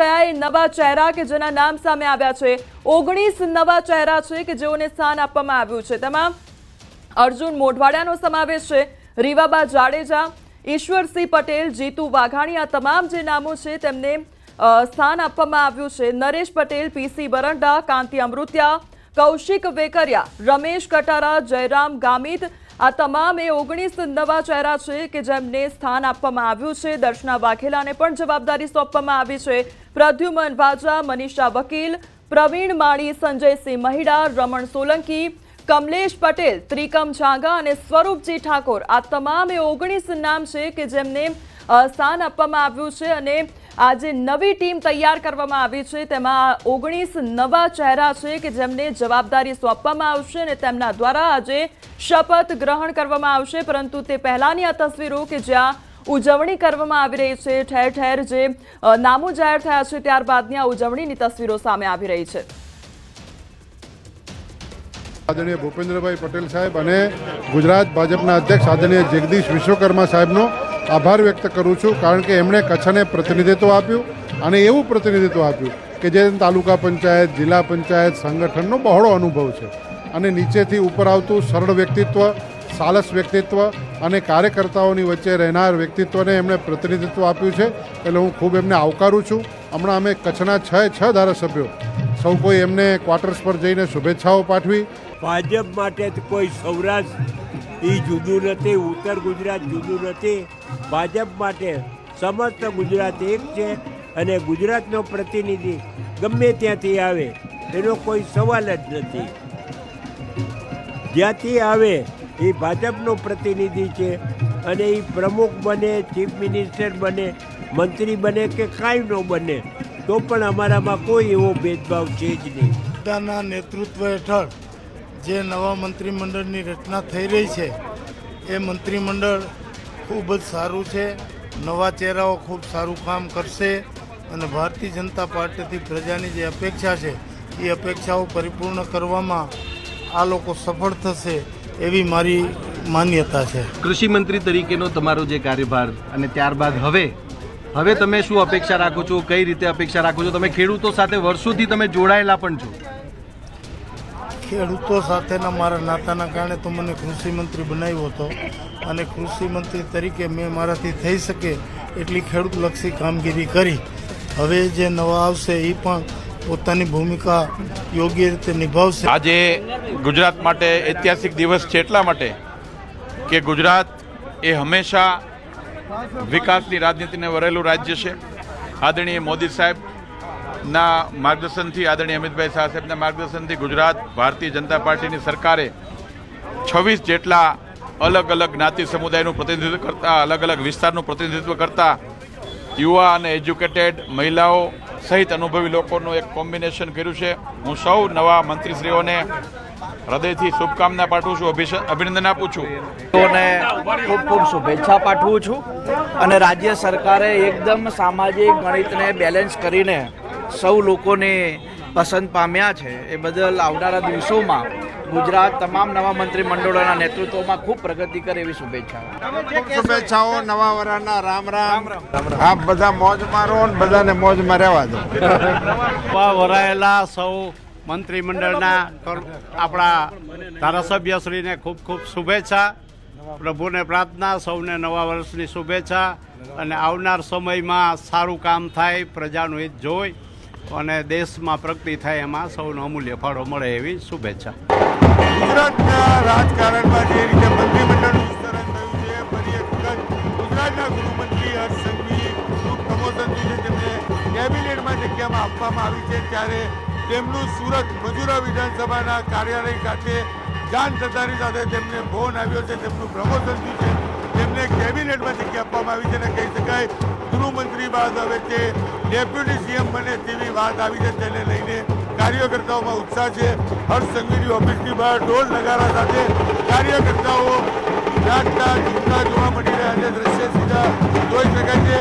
કયા નવા ચહેરા કે જેના નામ સામે આવ્યા છે? ઓગણીસ નવા ચહેરા છે કે જેઓને સ્થાન આપવામાં આવ્યું છે? તેમાં અર્જુન મોઢવાડિયાનો સમાવેશ છે, રીવાબા જાડેજા, ઈશ્વરસિંહ પટેલ, જીતુ વાઘાણી, આ તમામ જે નામો છે તેમને સ્થાન આપવામાં આવ્યું છે. નરેશ પટેલ પીસી બરંડા કાંતિ અમૃત્યા, કૌશિક વેકરિયા, રમેશ કટારા, જયરામ ગામિત આ તમામ એ ઓગણીસ નવા ચહેરા છે કે જેમને સ્થાન આપવામાં આવ્યું છે. દર્શના વાઘેલાને પણ જવાબદારી સોંપવામાં આવી છે. પ્રદ્યુમન વાજા, મનીષા વકીલ, પ્રવીણ માળી, સંજયસિંહ મહિડા, રમણ સોલંકી, કમલેશ પટેલ, ત્રિકમ છાંગા અને સ્વરૂપજી ઠાકોર આ તમામ એ ઓગણીસ નામ છે કે જેમને સ્થાન આપવામાં આવ્યું છે અને આ જે નવી ટીમ તૈયાર કરવામાં આવી છે. તેમાં ઓગણીસ નવા ચહેરા છે કે જેમને જવાબદારી સોંપવામાં આવશે અને તેમના દ્વારા આજે શપથ ગ્રહણ કરવામાં આવશે. પરંતુ તે પહેલાંની આ તસવીરો કે જ્યાં ઉજવણી કરવામાં આવી રહી છે ઠેર ઠેર જે નામો જાહેર થયા છે, ત્યારબાદની આ ઉજવણીની તસવીરો સામે આવી રહી છે. આદરણીય ભૂપેન્દ્રભાઈ પટેલ સાહેબ અને ગુજરાત ભાજપના અધ્યક્ષ આદરણીય જગદીશ વિશ્વકર્મા સાહેબનો આભાર વ્યક્ત કરું છું, કારણ કે એમણે કચ્છને પ્રતિનિધિત્વ આપ્યું અને એવું પ્રતિનિધિત્વ આપ્યું કે જે તાલુકા પંચાયત, જિલ્લા પંચાયત, સંગઠનનો બહોળો અનુભવ છે. અને નીચેથી ઉપર આવતું સરળ વ્યક્તિત્વ, સાલસ વ્યક્તિત્વ અને કાર્યકર્તાઓની વચ્ચે રહેનાર વ્યક્તિત્વને એમણે પ્રતિનિધિત્વ આપ્યું છે, એટલે હું ખૂબ એમને આવકારું છું. હમણાં અમે કચ્છના છ છ ધારાસભ્યો, સૌ કોઈ એમને ક્વાર્ટર્સ પર જઈને શુભેચ્છાઓ પાઠવી ભાજપ માટે કોઈ સૌરાષ્ટ્ર એ જુદું નથી, ઉત્તર ગુજરાત જુદું નથી. ભાજપ માટે સમસ્ત ગુજરાત એક છે અને ગુજરાતનો પ્રતિનિધિ ગમે ત્યાંથી આવે, એનો કોઈ સવાલ જ નથી. જ્યાંથી આવે એ ભાજપનો પ્રતિનિધિ છે અને એ પ્રમુખ બને, ચીફ મિનિસ્ટર બને, મંત્રી બને કે કાંઈ ન બને, તો પણ અમારામાં કોઈ એવો ભેદભાવ છે જ નહીં. પોતાના નેતૃત્વ હેઠળ જે નવા મંત્રીમંડળની રચના થઈ રહી છે, એ મંત્રીમંડળ ખૂબ જ સારું છે. નવા ચહેરાઓ ખૂબ સારું કામ કરશે અને ભારતીય જનતા પાર્ટીથી પ્રજાની જે અપેક્ષા છે, એ અપેક્ષાઓ પરિપૂર્ણ કરવામાં આ લોકો સફળ થશે એવી મારી માન્યતા છે. કૃષિ મંત્રી તરીકેનો તમારો જે કાર્યભાર અને ત્યારબાદ હવે હવે તમે શું અપેક્ષા રાખો છો, કઈ રીતે અપેક્ષા રાખો છો? તમે ખેડૂતો સાથે વર્ષોથી તમે જોડાયેલા પણ છો. ખેડૂતો સાથેના મારા નાતાના કારણે તો મને કૃષિમંત્રી બનાવ્યો હતો. અને કૃષિમંત્રી તરીકે મેં મારાથી થઈ શકે એટલી ખેડૂતલક્ષી કામગીરી કરી. હવે જે નવા આવશે એ પણ પોતાની ભૂમિકા યોગ્ય રીતે નિભાવશે. આજે ગુજરાત માટે ઐતિહાસિક દિવસ છે એટલા માટે કે ગુજરાત એ હંમેશા વિકાસની રાજનીતિને વરેલું રાજ્ય છે. આદરણીય મોદી સાહેબના માર્ગદર્શનથી આદરણીય અમિતભાઈ શાહ સાહેબના માર્ગદર્શનથી ગુજરાત, ભારતીય જનતા પાર્ટીની સરકારે છવ્વીસ જેટલા અલગ અલગ જ્ઞાતિ સમુદાયનું પ્રતિનિધિત્વ કરતા, અલગ અલગ વિસ્તારનું પ્રતિનિધિત્વ કરતા, યુવા અને એજ્યુકેટેડ મહિલાઓ સહિત અનુભવી લોકોનું એક કોમ્બિનેશન કર્યું છે. હું સૌ નવા મંત્રીશ્રીઓને હૃદયથી શુભકામના પાઠવું છું અભિનંદન આપું છું. તેઓને ખૂબ ખૂબ શુભેચ્છા પાઠવું છું અને રાજ્ય સરકારે એકદમ સામાજિક ગણિતને બેલેન્સ કરીને સૌ લોકોને પસંદ પામ્યા છે. એ બદલ આવનારા દિવસોમાં ગુજરાત તમામ નવા મંત્રીમંડળોના નેતૃત્વમાં ખૂબ પ્રગતિ કરે એવી શુભેચ્છાઓ. શુભેચ્છાઓ નવા વરાના રામ રામ. આપ બધા મોજ મારો ને બધાને મોજમાં રહેવા દો. વરાયેલા સૌ મંત્રીમંડળના આપણા ધારાસભ્યશ્રીને ખૂબ ખૂબ શુભેચ્છા પ્રભુને પ્રાર્થના સૌને નવા વર્ષની શુભેચ્છા અને આવનાર સમયમાં સારું કામ થાય પ્રજાનું હિત જોઈ અને દેશમાં પ્રગતિ થાય એમાં સૌનો અમૂલ્ય ફાળો મળે એવી શુભેચ્છા. ગુજરાતના રાજકારણમાં જે રીતે મંત્રીમંડળનું વિસ્તરણ થયું છે, ફરી એક વખત ગુજરાતના ગૃહમંત્રી હર્ષ સંઘવીનું પ્રમોશન થયું છે, તેમને કેબિનેટમાં જગ્યામાં આપવામાં આવી છે, ત્યારે તેમનું સુરત મજુરા વિધાનસભાના કાર્યાલય ખાતે જાન થતાની સાથે તેમને ફોન આવ્યો છે, તેમનું પ્રમોશન થયું છે, તેમને કેબિનેટમાં જગ્યા આપવામાં આવી છે અને કહી શકાય ગૃહમંત્રી બાદ હવે ડેપ્યુટી સીએમ બને તેવી વાત આવી છે તેને લઈને કાર્યકર્તાઓમાં ઉત્સાહ છે. હર્ષ સંઘવીની ઓફિસની બહાર ઢોલ નગારા સાથે કાર્યકર્તાઓ નાચતા, ઝૂમતા જોવા મળી રહ્યા છે. દ્રશ્ય સીધા જોઈ શકાય છે.